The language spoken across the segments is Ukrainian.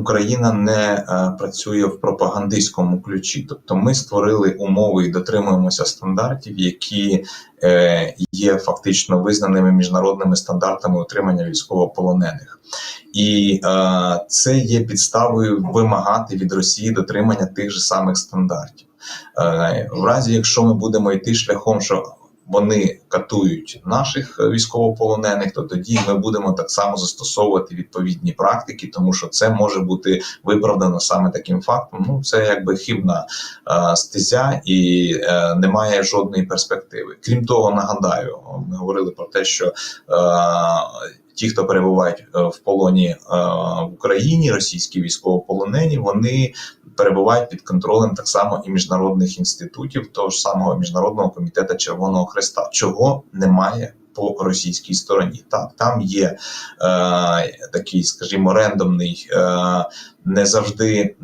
Україна не е, працює в пропагандистському ключі. Тобто, ми створили умови і дотримуємося стандартів, які е, є фактично визнаними міжнародними стандартами утримання військовополонених. І е, це є підставою вимагати від Росії дотримання тих же самих стандартів. В разі, якщо ми будемо йти шляхом, що вони катують наших е, військовополонених, то тоді ми будемо так само застосовувати відповідні практики, тому що це може бути виправдано саме таким фактом. Ну це якби хибна е, стезя і е, немає жодної перспективи. Крім того, нагадаю, ми говорили про те, що. Е, Ті, хто перебувають е, в полоні е, в Україні, російські військовополонені, вони перебувають під контролем так само і міжнародних інститутів, того ж самого міжнародного комітету Червоного Хреста, чого немає по російській стороні. Так, там є е, такий, скажімо, рендомний, е, не завжди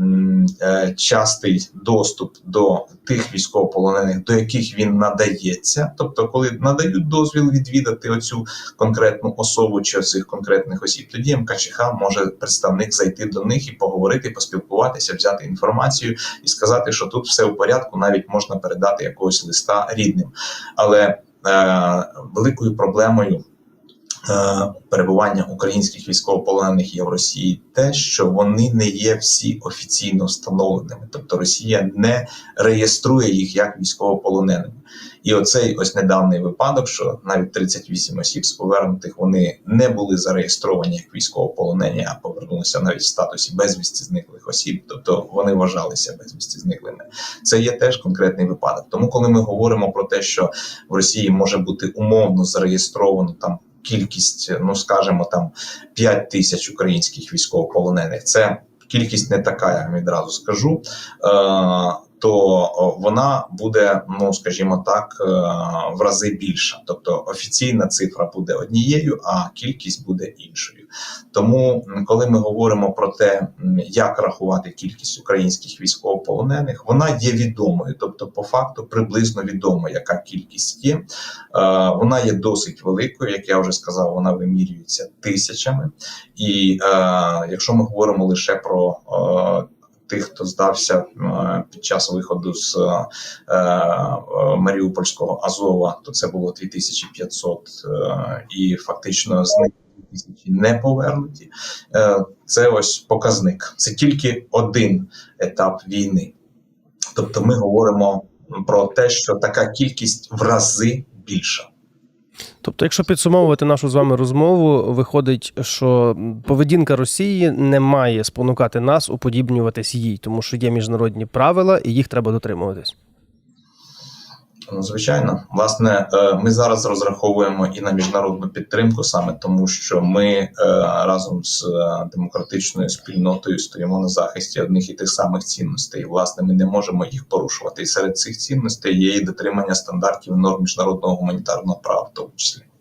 е, частий доступ до тих військовополонених, до яких він надається. Тобто, коли надають дозвіл відвідати оцю конкретну особу чи цих конкретних осіб, тоді МКЧХ може представник зайти до них і поговорити, поспілкуватися, взяти інформацію і сказати, що тут все в порядку, навіть можна передати якогось листа рідним. Але великою проблемою. Е, Перебування українських військовополонених є в Росії те, що вони не є всі офіційно встановленими, тобто Росія не реєструє їх як військовополоненими. І оцей ось недавній випадок, що навіть 38 осіб з повернутих вони не були зареєстровані як військовополонені, а повернулися навіть в статусі безвісті зниклих осіб, тобто вони вважалися безвісті зниклими. Це є теж конкретний випадок. Тому, коли ми говоримо про те, що в Росії може бути умовно зареєстровано там. Кількість, ну скажімо, там 5 тисяч українських військовополонених. Це кількість не така, я вам відразу скажу. То вона буде, ну скажімо так, е, в рази більша. Тобто офіційна цифра буде однією, а кількість буде іншою. Тому, коли ми говоримо про те, як рахувати кількість українських військовополонених, вона є відомою, тобто, по факту, приблизно відомо, яка кількість є. Е, Вона є досить великою, як я вже сказав, вона вимірюється тисячами. І е, якщо ми говоримо лише про тих, хто здався е, під час виходу з е, е, Маріупольського Азова, то це було 2500, е, і фактично з них 2000 не повернуті. Це ось показник. Це тільки один етап війни. Тобто, ми говоримо про те, що така кількість в рази більша. Тобто, якщо підсумовувати нашу з вами розмову, виходить, що поведінка Росії не має спонукати нас уподібнюватись їй, тому що є міжнародні правила, і їх треба дотримуватись. Ну, звичайно, власне, е, ми зараз розраховуємо і на міжнародну підтримку, саме тому, що ми е, разом з е, демократичною спільнотою стоїмо на захисті одних і тих самих цінностей. Власне, ми не можемо їх порушувати. І серед цих цінностей є і дотримання стандартів норм міжнародного гуманітарного права, в тому числі.